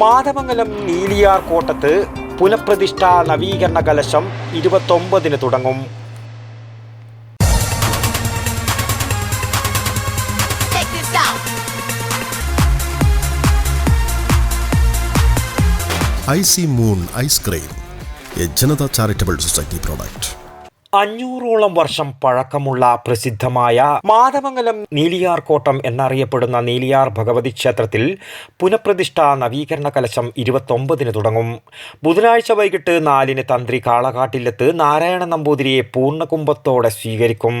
മാധമംഗലം നീലിയാർ കോട്ടത്ത് പുനഃപ്രതിഷ്ഠ നവീകരണ കലശം ഇരുപത്തൊമ്പതിന് തുടങ്ങും. I C moon ice cream A Janatha charitable society product. അഞ്ഞൂറോളം വർഷം പഴക്കമുള്ള പ്രസിദ്ധമായ മാധവമംഗലം നീലിയാർ കോട്ടം എന്നറിയപ്പെടുന്ന നീലിയാർ ഭഗവതി ക്ഷേത്രത്തിൽ പുനഃപ്രതിഷ്ഠ നവീകരണ കലശം ഇരുപത്തൊമ്പതിന് തുടങ്ങും. ബുധനാഴ്ച വൈകിട്ട് നാലിന് തന്ത്രി കാളകാട്ടിലെത്ത് നാരായണ നമ്പൂതിരിയെ പൂർണകുംഭത്തോടെ സ്വീകരിക്കും.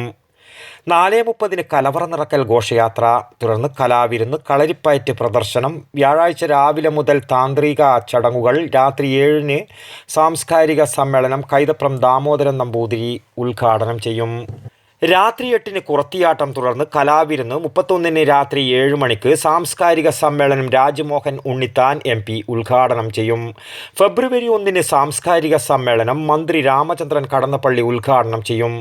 നാല് മുപ്പതിന് കലവറ നിറക്കൽ ഘോഷയാത്ര തുടർന്ന് കലാവിരുന്ന് കളരിപ്പയറ്റ് പ്രദർശനം വ്യാഴാഴ്ച രാവിലെ മുതൽ താന്ത്രിക ചടങ്ങുകൾ രാത്രി ഏഴിന് സാംസ്കാരിക സമ്മേളനം കൈതപ്രം ദാമോദരൻ നമ്പൂതിരി ഉദ്ഘാടനം ചെയ്യും. രാത്രി എട്ടിന് കുറത്തിയാട്ടം തുടർന്ന് കലാവിരുന്ന് മുപ്പത്തൊന്നിന് രാത്രി ഏഴ് മണിക്ക് സാംസ്കാരിക സമ്മേളനം രാജ്മോഹൻ ഉണ്ണിത്താൻ എം പി ഉദ്ഘാടനം ചെയ്യും. ഫെബ്രുവരി ഒന്നിന് സാംസ്കാരിക സമ്മേളനം മന്ത്രി രാമചന്ദ്രൻ കടന്നപ്പള്ളി ഉദ്ഘാടനം ചെയ്യും.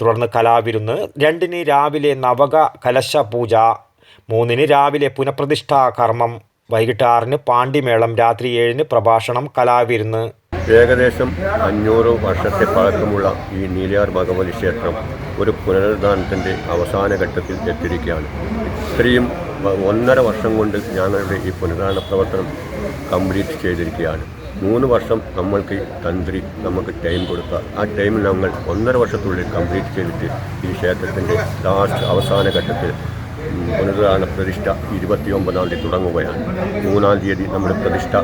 തുടർന്ന് കലാവിരുന്ന് രണ്ടിന് രാവിലെ നവക കലശ പൂജ മൂന്നിന് രാവിലെ പുനഃപ്രതിഷ്ഠാ കർമ്മം വൈകിട്ട് ആറിന് പാണ്ടിമേളം രാത്രി ഏഴിന് പ്രഭാഷണം കലാവിരുന്ന്. ഏകദേശം അഞ്ഞൂറ് വർഷത്തെ പഴക്കമുള്ള ഈ നീലിയാർ ഭഗവതി ക്ഷേത്രം ഒരു പുനരുദ്ധാനത്തിന്റെ അവസാന ഘട്ടത്തിൽ എത്തിയിരിക്കുകയാണ്. ഇത്രയും ഒന്നര വർഷം കൊണ്ട് ഞങ്ങളുടെ ഈ പുനരുദ്ധാന പ്രവർത്തനം കംപ്ലീറ്റ് ചെയ്തിരിക്കുകയാണ്. മൂന്ന് വർഷം നമ്മൾക്ക് തന്ത്രി നമുക്ക് ടൈം കൊടുത്ത ആ ടൈമിൽ ഞങ്ങൾ ഒന്നര വർഷത്തുള്ളിൽ കംപ്ലീറ്റ് ചെയ്തിട്ട് ഈ ക്ഷേത്രത്തിന്റെ ലാസ്റ്റ് അവസാന ഘട്ടത്തിൽ പുനരുദ്ധാരണ പ്രതിഷ്ഠ ഇരുപത്തിയൊമ്പതാം തീയതി തുടങ്ങുകയാണ്. മൂന്നാം തീയതി നമ്മുടെ പ്രതിഷ്ഠ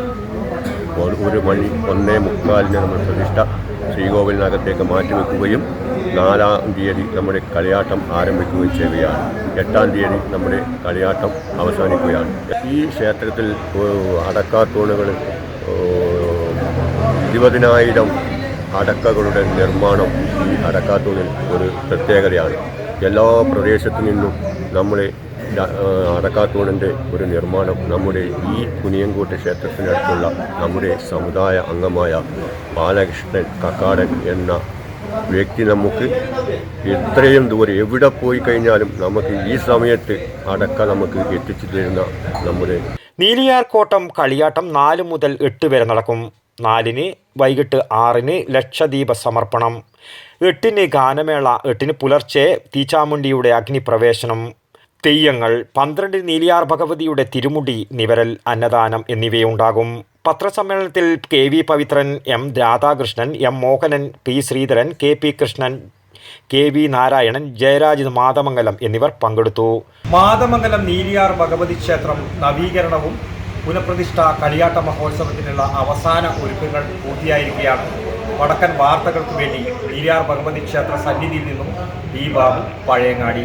ഒരു മണി ഒന്നേ മുക്കാലിന് നമ്മൾ പ്രതിഷ്ഠ ശ്രീകോവിലിനകത്തേക്ക് മാറ്റിവെക്കുകയും നാലാം തീയതി നമ്മുടെ കളിയാട്ടം ആരംഭിക്കുകയും ചെയ്യുകയാണ്. എട്ടാം തീയതി നമ്മുടെ കളിയാട്ടം അവസാനിക്കുകയാണ്. ഈ ക്ഷേത്രത്തിൽ അടക്കാത്തൂണുകൾ ഇരുപതിനായിരം അടക്കകളുടെ നിർമ്മാണം ഈ അടക്കാത്തൂണിൽ ഒരു പ്രത്യേകതയാണ്. എല്ലാ പ്രദേശത്തു നിന്നും നമ്മുടെ അടക്കാത്തൂണിന്റെ ഒരു നിർമ്മാണം നമ്മുടെ ഈ കുനിയൻകൂട്ട് ക്ഷേത്രത്തിനടുത്തുള്ള നമ്മുടെ സമുദായ അംഗമായ ബാലകൃഷ്ണൻ കക്കാടൻ എന്ന വ്യക്തി നമുക്ക് എത്രയും ദൂരം എവിടെ പോയി കഴിഞ്ഞാലും നമുക്ക് ഈ സമയത്ത് അടക്ക നമുക്ക് എത്തിച്ചു തരുന്ന നമ്മുടെ നീലിയാർക്കോട്ടം കളിയാട്ടം നാല് മുതൽ എട്ട് വരെ നടക്കും. നാലിന് വൈകിട്ട് ആറിന് ലക്ഷദീപ സമർപ്പണം. എട്ടിന് ഗാനമേള എട്ടിന് പുലർച്ചെ തീച്ചാമുണ്ടിയുടെ അഗ്നിപ്രവേശനം. തെയ്യങ്ങൾ പന്ത്രണ്ട് നീലിയാർ ഭഗവതിയുടെ തിരുമുടി നിവരൽ അന്നദാനം എന്നിവയുണ്ടാകും. പത്രസമ്മേളനത്തിൽ K V Pavithran M Radhakrishnan M Mohanan P Sreedharan K P Krishnan K V Narayanan Jayaraj Mathamangalam എന്നിവർ പങ്കെടുത്തു. മാതമംഗലം നീലിയാർ ഭഗവതി ക്ഷേത്രം നവീകരണവും പുനഃപ്രതിഷ്ഠ കളിയാട്ട മഹോത്സവത്തിനുള്ള അവസാന ഒരുക്കങ്ങൾ പൂർത്തിയായിരിക്കുകയാണ്. വടക്കൻ വാർത്തകൾക്ക് വേണ്ടി നീലിയാർ ഭഗവതി ക്ഷേത്ര സന്നിധിയിൽ നിന്നും B Babu Pazhayangadi.